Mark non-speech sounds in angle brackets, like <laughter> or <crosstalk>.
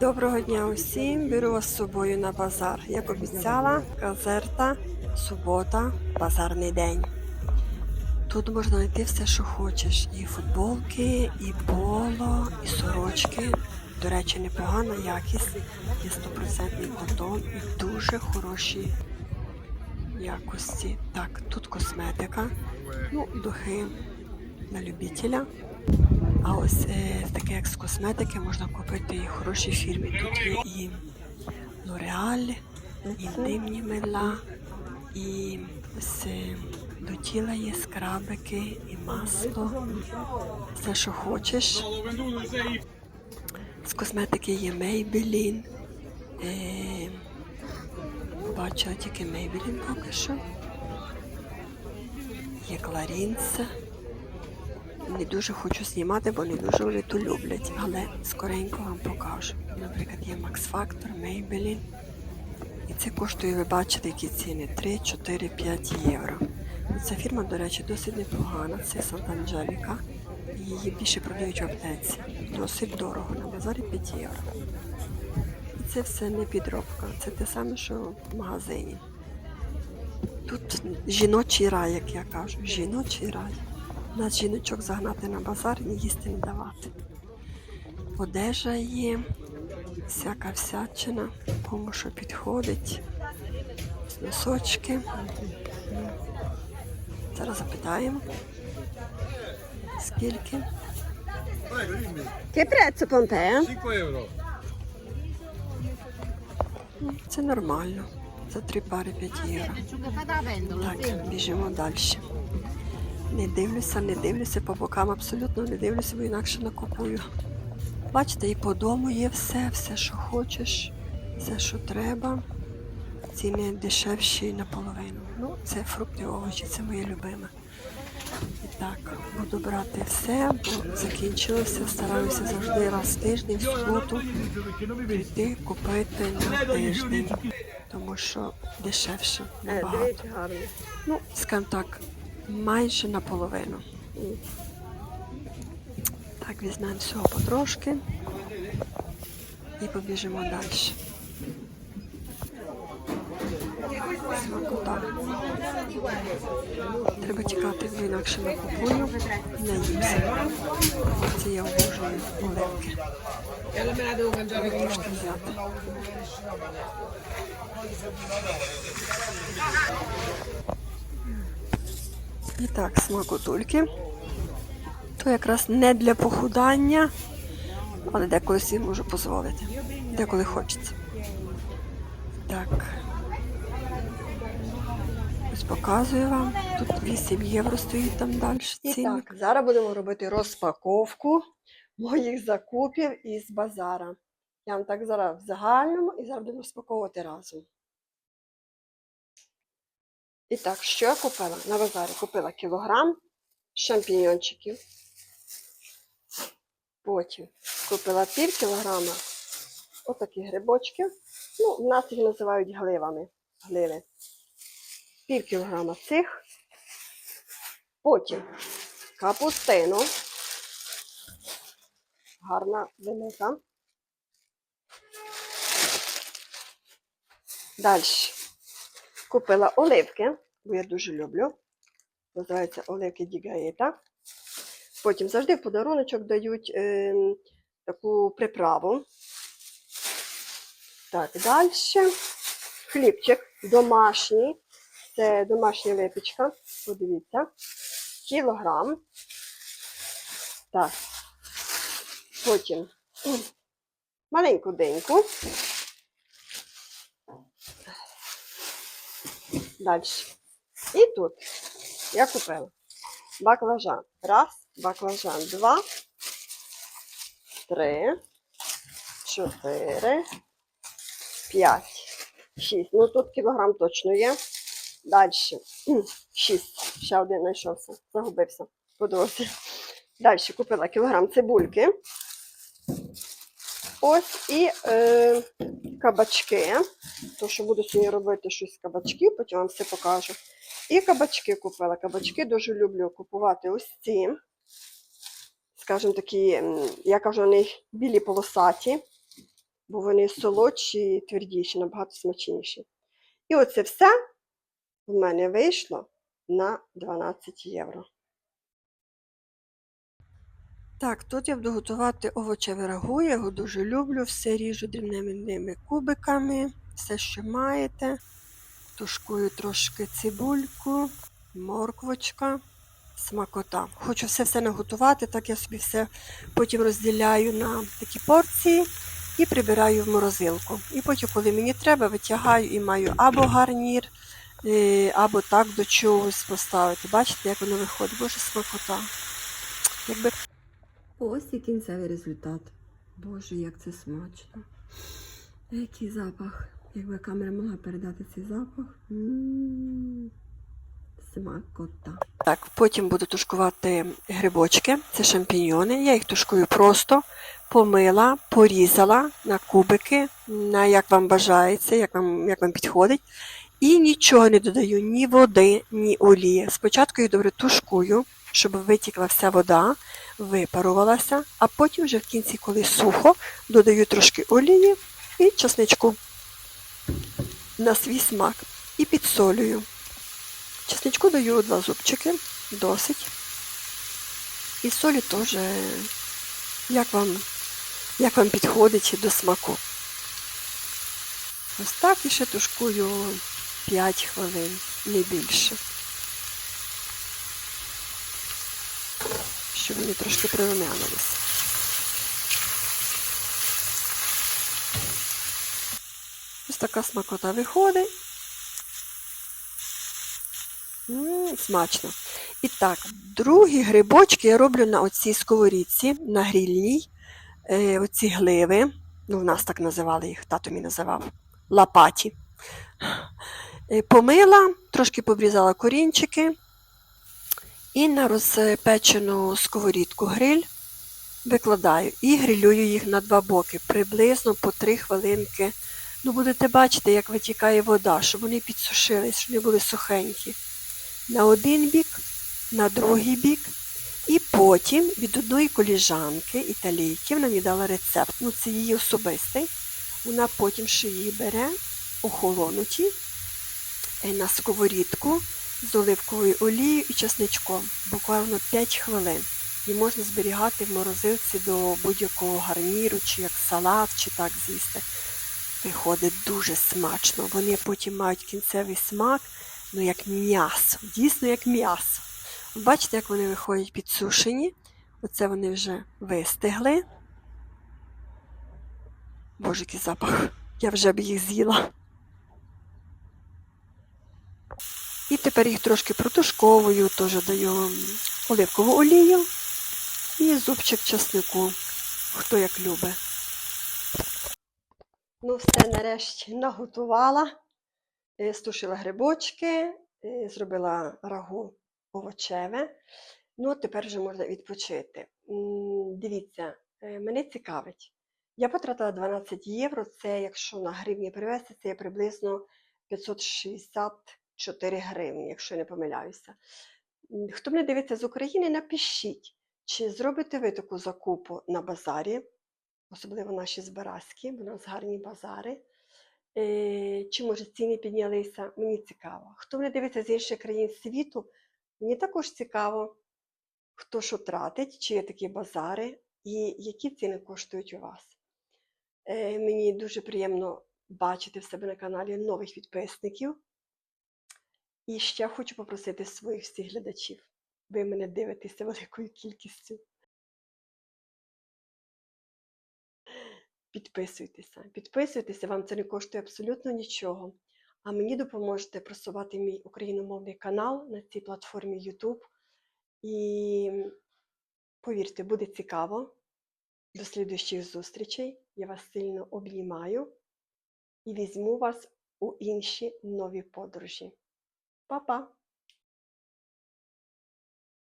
Доброго дня усім. Беру вас з собою на базар. Як обіцяла, казерта, субота, базарний день. Тут можна знайти все, що хочеш. І футболки, і поло, і сорочки. До речі, непогана якість, є 100% котон і дуже хороші якості. Так, тут косметика, ну, духи на любителя. А ось е, таке як з косметики можна купити і хороші фірми. Тут є і L'Oreal, інтимні мила, і ось е, до тіла є скрабики, і масло. Все, що хочеш. З косметики є Maybelline. Е, бачила тільки Maybelline поки що. Є Clarins. Не дуже хочу знімати, бо не дуже то люблять, але скоренько вам покажу. Наприклад, є Max Factor, Maybelline. І це коштує, ви бачите, які ціни 3, 4, 5 євро. Ця фірма, до речі, досить непогана. Це Сант'Анджеліка. Її більше продають в аптеці. Досить дорого, на базарі 5 євро. І це все не підробка. Це те саме, що в магазині. Тут жіночий рай, як я кажу, жіночий рай. Нас жіночок загнати на базар і їсти не давати. Одежа є, всяка всячина, кому що підходить, носочки. Зараз запитаємо. Скільки? Che prezzo Pompea? 5 euro. Це нормально. За три пари 5 євро. Так, біжимо далі. Не дивлюся, не дивлюся по бокам, абсолютно не дивлюся, бо інакше накупую. Бачите, і по дому є все, все, що хочеш, все, що треба. Ціни дешевші наполовину. Ну, це фрукти, овочі, це моє любиме. І так, буду брати все, бо закінчилося. Стараюся завжди раз в тиждень, в суботу прийти купити на тиждень, тому що дешевше набагато. Ну, скажімо так, майже наполовину. Так, візьмемо всього потрошки і побіжимо далі. Треба тікати, бо інакше накупую і наїмся. Це я обожнюю оливки. Трошки взяти. І так, смакотульки. То якраз не для похудання, але деколи собі можу дозволити. Деколи хочеться. Так. Ось показую вам. Тут 8 євро стоїть там далі. І так, зараз будемо робити розпаковку моїх закупів із базара. Я вам так зараз в загальному і зараз будемо розпаковувати разом. І так, що я купила? На базарі купила кілограм шампіньончиків. Потім купила пів кілограма отакі грибочки. Ну, в нас їх називають гливами. Гливи. Пів кілограма цих. Потім капустину. Гарна велика. Далі купила оливки, бо я дуже люблю. Називаються оливки Дігаєта. Потім завжди в подаруночок дають е, таку приправу. Так, далі. Хлібчик домашній. Це домашня випічка. Подивіться. Кілограм. Так. Потім <clears throat> маленьку деньку. Далі. І тут я купила баклажан. Раз, баклажан, два, три, чотири, п'ять, шість. Ну тут кілограм точно є. Далі. <clears throat> Шість. Ще один знайшовся. Загубився по дорозі. Далі купила кілограм цибульки. Ось і е, кабачки. То, що буду сьогодні робити щось з кабачків, потім вам все покажу. І кабачки купила. Кабачки дуже люблю купувати ось ці. Скажімо, такі, я кажу, вони білі полосаті, бо вони солодші і твердіші, набагато смачніші. І оце все в мене вийшло на 12 євро. Так, тут я буду готувати овочеве рагу. Я його дуже люблю. Все ріжу дрібними кубиками, все, що маєте. Тушкую трошки цибульку, морквочка, смакота. Хочу все все наготувати, так я собі все потім розділяю на такі порції і прибираю в морозилку. І потім, коли мені треба, витягаю і маю або гарнір, е, або так до чогось поставити. Бачите, як воно виходить? Боже, смакота. Якби Ось і кінцевий результат. Боже, як це смачно. Який запах. Якби камера могла передати цей запах. М, Смакота. Так, потім буду тушкувати грибочки. Це шампіньйони. Я їх тушкую просто, помила, порізала на кубики, на як вам бажається, як вам, як вам підходить. І нічого не додаю, ні води, ні олії. Спочатку їх добре тушкую, щоб витікла вся вода випарувалася, а потім вже в кінці, коли сухо, додаю трошки олії і чесничку на свій смак і підсолюю. Чесничку даю два зубчики, досить. І солі теж, як вам, як вам підходить до смаку. Ось так і ще тушкую 5 хвилин, не більше. Щоб вони трошки прирумянилися. Ось така смакота виходить. М, смачно. І так, другі грибочки я роблю на оцій сковорідці, на грільній. Е, оці гливи, ну в нас так називали їх, тато мій називав, лапаті. Е, помила, трошки побрізала корінчики. І на розпечену сковорідку гриль викладаю і грилюю їх на два боки, приблизно по 3 хвилинки. Ну, будете бачити, як витікає вода, щоб вони підсушились, щоб вони були сухенькі. На один бік, на другий бік. І потім від одної коліжанки, італійки, вона мені дала рецепт. Ну, це її особистий. Вона потім ще її бере, охолонуті, е, на сковорідку з оливковою олією і чесничком. Буквально 5 хвилин. І можна зберігати в морозилці до будь-якого гарніру, чи як салат, чи так з'їсти. Виходить дуже смачно. Вони потім мають кінцевий смак, ну як м'ясо. Дійсно як м'ясо. Бачите, як вони виходять підсушені. Оце вони вже вистигли. Боже, який запах. Я вже б їх з'їла. І тепер їх трошки протушковую, теж даю оливкову олію і зубчик часнику, хто як любить. Ну, все нарешті наготувала, е, стушила грибочки, е, зробила рагу овочеве. Ну, тепер вже можна відпочити. Дивіться, е, мене цікавить. Я потратила 12 євро, це якщо на гривні привезти, це приблизно 560 4 гривні, якщо я не помиляюся. Хто мене дивиться з України, напишіть, чи зробите ви таку закупу на базарі, особливо наші збаразькі, бо у нас гарні базари. Е, чи, може, ціни піднялися? Мені цікаво. Хто мене дивиться з інших країн світу, мені також цікаво, хто що тратить, чи є такі базари, і які ціни коштують у вас. Е, мені дуже приємно бачити в себе на каналі нових підписників. І ще хочу попросити своїх всіх глядачів. Ви мене дивитеся великою кількістю. Підписуйтеся. Підписуйтеся, вам це не коштує абсолютно нічого. А мені допоможете просувати мій україномовний канал на цій платформі YouTube. І повірте, буде цікаво. До слідуючих зустрічей. Я вас сильно обнімаю і візьму вас у інші нові подорожі. 拜拜。